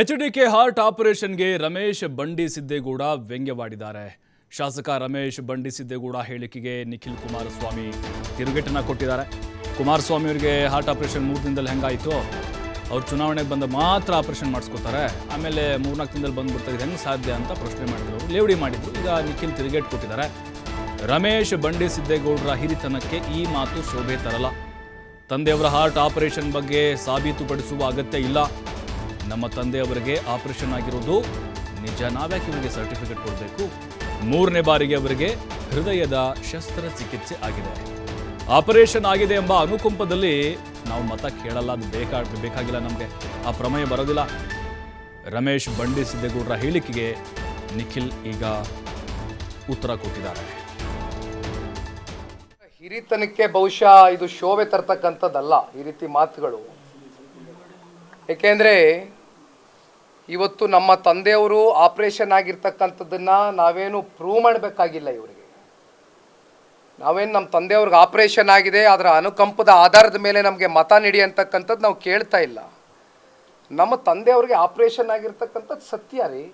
HDK heart ಆಪರೇಷನ್ಗೆ ರಮೇಶ್ ಬಂಡಿ ಸಿದ್ದೇಗೌಡ ವ್ಯಂಗ್ಯವಾಡಿದ್ದಾರೆ. ಶಾಸಕ ರಮೇಶ್ ಬಂಡಿ ಸಿದ್ದೇಗೌಡ ಹೇಳಿಕೆಗೆ ನಿಖಿಲ್ ಕುಮಾರಸ್ವಾಮಿ ತಿರುಗೇಟನ್ನ ಕೊಟ್ಟಿದ್ದಾರೆ. ಕುಮಾರಸ್ವಾಮಿ ಅವರಿಗೆ ಹಾರ್ಟ್ ಆಪರೇಷನ್ ಮೂರು ದಿನದಲ್ಲಿ ಹೆಂಗಾಯಿತು? ಅವ್ರು ಚುನಾವಣೆಗೆ ಬಂದ ಮಾತ್ರ ಆಪರೇಷನ್ ಮಾಡಿಸ್ಕೋತಾರೆ. ಆಮೇಲೆ ಮೂರ್ನಾಲ್ಕು ದಿನದಲ್ಲಿ ಬಂದ್ಬಿಡ್ತಾರೆ ಹೆಂಗೆ ಸಾಧ್ಯ ಅಂತ ಪ್ರಶ್ನೆ ಮಾಡಿದ್ರು. ಲೇವಡಿ ಮಾಡಿದ್ರು. ಈಗ ನಿಖಿಲ್ ತಿರುಗೇಟ್ ಕೊಟ್ಟಿದ್ದಾರೆ. ರಮೇಶ್ ಬಂಡಿ ಸಿದ್ದೇಗೌಡರ ಹಿರಿತನಕ್ಕೆ ಈ ಮಾತು ಶೋಭೆ ತರಲ್ಲ. ತಂದೆಯವರ ಹಾರ್ಟ್ ಆಪರೇಷನ್ ಬಗ್ಗೆ ಸಾಬೀತುಪಡಿಸುವ ಅಗತ್ಯ ಇಲ್ಲ. ನಮ್ಮ ತಂದೆಯವರಿಗೆ ಆಪರೇಷನ್ ಆಗಿರೋದು ನಿಜ, ನಾವ್ಯಾಕೆ ಇವರಿಗೆ ಸರ್ಟಿಫಿಕೇಟ್ ಕೊಡಬೇಕು? ಮೂರನೇ ಬಾರಿಗೆ ಅವರಿಗೆ ಹೃದಯದ ಶಸ್ತ್ರಚಿಕಿತ್ಸೆ ಆಗಿದೆ. ಆಪರೇಷನ್ ಆಗಿದೆ ಎಂಬ ಅನುಕಂಪದಲ್ಲಿ ನಾವು ಮತ ಕೇಳಲ್ಲ, ಅದು ಬೇಕಾ, ಬೇಕಾಗಿಲ್ಲ ನಮಗೆ. ಆ ಪ್ರಮೇಯ ಬರೋದಿಲ್ಲ. ರಮೇಶ್ ಬಂಡಿ ಸಿದ್ದೇಗೌಡರ ಹೇಳಿಕೆಗೆ ನಿಖಿಲ್ ಈಗ ಉತ್ತರ ಕೊಟ್ಟಿದ್ದಾರೆ. ಹಿರಿತನಕ್ಕೆ ಬಹುಶಃ ಇದು ಶೋಭೆ ತರ್ತಕ್ಕಂಥದ್ದಲ್ಲ, ಈ ರೀತಿ ಮಾತುಗಳು. ಏಕೆಂದರೆ ಇವತ್ತು ನಮ್ಮ ತಂದೆಯವರು ಆಪರೇಷನ್ ಆಗಿರ್ತಕ್ಕಂಥದ್ದನ್ನು ನಾವೇನು ಪ್ರೂವ್ ಮಾಡಬೇಕಾಗಿಲ್ಲ ಇವರಿಗೆ. ನಾವೇನು ನಮ್ಮ ತಂದೆಯವ್ರಿಗೆ ಆಪರೇಷನ್ ಆಗಿದೆ, ಅದರ ಅನುಕಂಪದ ಆಧಾರದ ಮೇಲೆ ನಮಗೆ ಮತ ನೀಡಿ ಅಂತಕ್ಕಂಥದ್ದು ನಾವು ಕೇಳ್ತಾ ಇಲ್ಲ. ನಮ್ಮ ತಂದೆಯವ್ರಿಗೆ ಆಪರೇಷನ್ ಆಗಿರ್ತಕ್ಕಂಥದ್ದು ಸತ್ಯ ರೀ.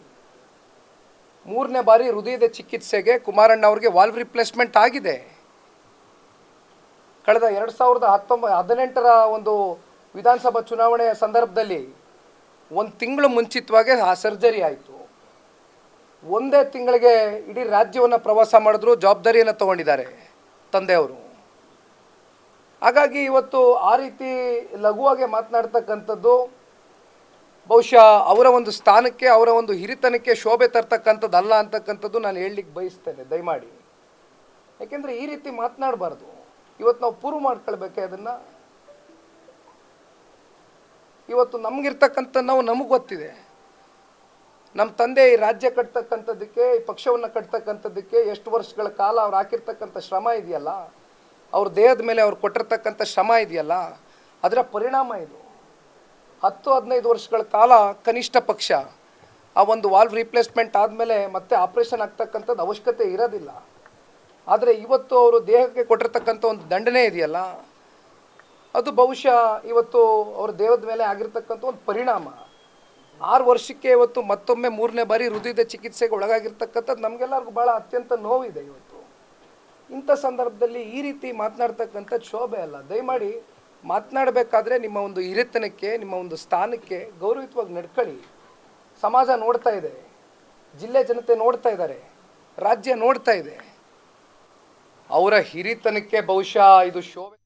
ಮೂರನೇ ಬಾರಿ ಹೃದಯದ ಚಿಕಿತ್ಸೆಗೆ ಕುಮಾರಣ್ಣ ಅವ್ರಿಗೆ ವಾಲ್ವ್ ರಿಪ್ಲೇಸ್ಮೆಂಟ್ ಆಗಿದೆ. ಕಳೆದ ಎರಡು ಸಾವಿರದ ಹತ್ತೊಂಬ ಹದಿನೆಂಟರ ಒಂದು ವಿಧಾನಸಭಾ ಚುನಾವಣೆಯ ಸಂದರ್ಭದಲ್ಲಿ ಒಂದು ತಿಂಗಳು ಮುಂಚಿತವಾಗಿ ಆ ಸರ್ಜರಿ ಆಯಿತು. ಒಂದೇ ತಿಂಗಳಿಗೆ ಇಡೀ ರಾಜ್ಯವನ್ನು ಪ್ರವಾಸ ಮಾಡಿದ್ರು, ಜವಾಬ್ದಾರಿಯನ್ನು ತಗೊಂಡಿದ್ದಾರೆ ತಂದೆಯವರು. ಹಾಗಾಗಿ ಇವತ್ತು ಆ ರೀತಿ ಲಘುವಾಗಿ ಮಾತನಾಡ್ತಕ್ಕಂಥದ್ದು, ಬಹುಶಃ ಅವರ ಒಂದು ಸ್ಥಾನಕ್ಕೆ, ಅವರ ಒಂದು ಹಿರಿತನಕ್ಕೆ ಶೋಭೆ ತರ್ತಕ್ಕಂಥದ್ದಲ್ಲ ಅಂತಕ್ಕಂಥದ್ದು ನಾನು ಹೇಳಲಿಕ್ಕೆ ಬಯಸ್ತೇನೆ, ದಯಮಾಡಿ. ಯಾಕೆಂದರೆ ಈ ರೀತಿ ಮಾತನಾಡಬಾರ್ದು. ಇವತ್ತು ನಾವು ಪೂರ್ವ ಮಾಡ್ಕೊಳ್ಬೇಕೆ ಅದನ್ನು. ಇವತ್ತು ನಮಗಿರ್ತಕ್ಕಂಥ ನಾವು ನಮಗೆ ಗೊತ್ತಿದೆ. ನಮ್ಮ ತಂದೆ ಈ ರಾಜ್ಯ ಕಟ್ತಕ್ಕಂಥದ್ದಕ್ಕೆ, ಈ ಪಕ್ಷವನ್ನು ಕಟ್ತಕ್ಕಂಥದ್ದಕ್ಕೆ ಎಷ್ಟು ವರ್ಷಗಳ ಕಾಲ ಅವ್ರು ಹಾಕಿರ್ತಕ್ಕಂಥ ಶ್ರಮ ಇದೆಯಲ್ಲ? ಅವ್ರ ದೇಹದ ಮೇಲೆ ಅವ್ರು ಕೊಟ್ಟಿರ್ತಕ್ಕಂಥ ಶ್ರಮ ಇದೆಯಲ್ಲ? ಅದರ ಪರಿಣಾಮ ಇದು. ಹತ್ತು, ಹದಿನೈದು ವರ್ಷಗಳ ಕಾಲ ಕನಿಷ್ಠ ಪಕ್ಷ ಆ ಒಂದು ವಾಲ್ವ್ ರಿಪ್ಲೇಸ್ಮೆಂಟ್ ಆದಮೇಲೆ ಮತ್ತೆ ಆಪ್ರೇಷನ್ ಆಗ್ತಕ್ಕಂಥದ್ದು ಅವಶ್ಯಕತೆ ಇರೋದಿಲ್ಲ. ಆದರೆ ಇವತ್ತು ಅವರು ದೇಹಕ್ಕೆ ಕೊಟ್ಟಿರ್ತಕ್ಕಂಥ ಒಂದು ದಂಡನೆ ಇದೆಯಲ್ಲ? ಅದು ಬಹುಶಃ ಇವತ್ತು ಅವ್ರ ದೇಹದ ಮೇಲೆ ಆಗಿರ್ತಕ್ಕಂಥ ಒಂದು ಪರಿಣಾಮ. ಆರು ವರ್ಷಕ್ಕೆ ಇವತ್ತು ಮತ್ತೊಮ್ಮೆ ಮೂರನೇ ಬಾರಿ ಹೃದಯದ ಚಿಕಿತ್ಸೆಗೆ ಒಳಗಾಗಿರ್ತಕ್ಕಂಥದ್ದು ನಮಗೆಲ್ಲರಿಗೂ ಭಾಳ ಅತ್ಯಂತ ನೋವಿದೆ ಇವತ್ತು. ಇಂಥ ಸಂದರ್ಭದಲ್ಲಿ ಈ ರೀತಿ ಮಾತನಾಡ್ತಕ್ಕಂಥ ಶೋಭೆ ಅಲ್ಲ. ದಯಮಾಡಿ ಮಾತನಾಡಬೇಕಾದ್ರೆ ನಿಮ್ಮ ಒಂದು ಹಿರಿತನಕ್ಕೆ, ನಿಮ್ಮ ಒಂದು ಸ್ಥಾನಕ್ಕೆ ಗೌರವಿತವಾಗಿ ನಡ್ಕೊಳ್ಳಿ. ಸಮಾಜ ನೋಡ್ತಾ ಇದೆ. ಜಿಲ್ಲೆ ಜನತೆ ನೋಡ್ತಾ ಇದ್ದಾರೆ. ರಾಜ್ಯ ನೋಡ್ತಾ ಇದೆ. ಅವರ ಹಿರಿತನಕ್ಕೆ ಬಹುಶಃ ಇದು ಶೋಭೆ.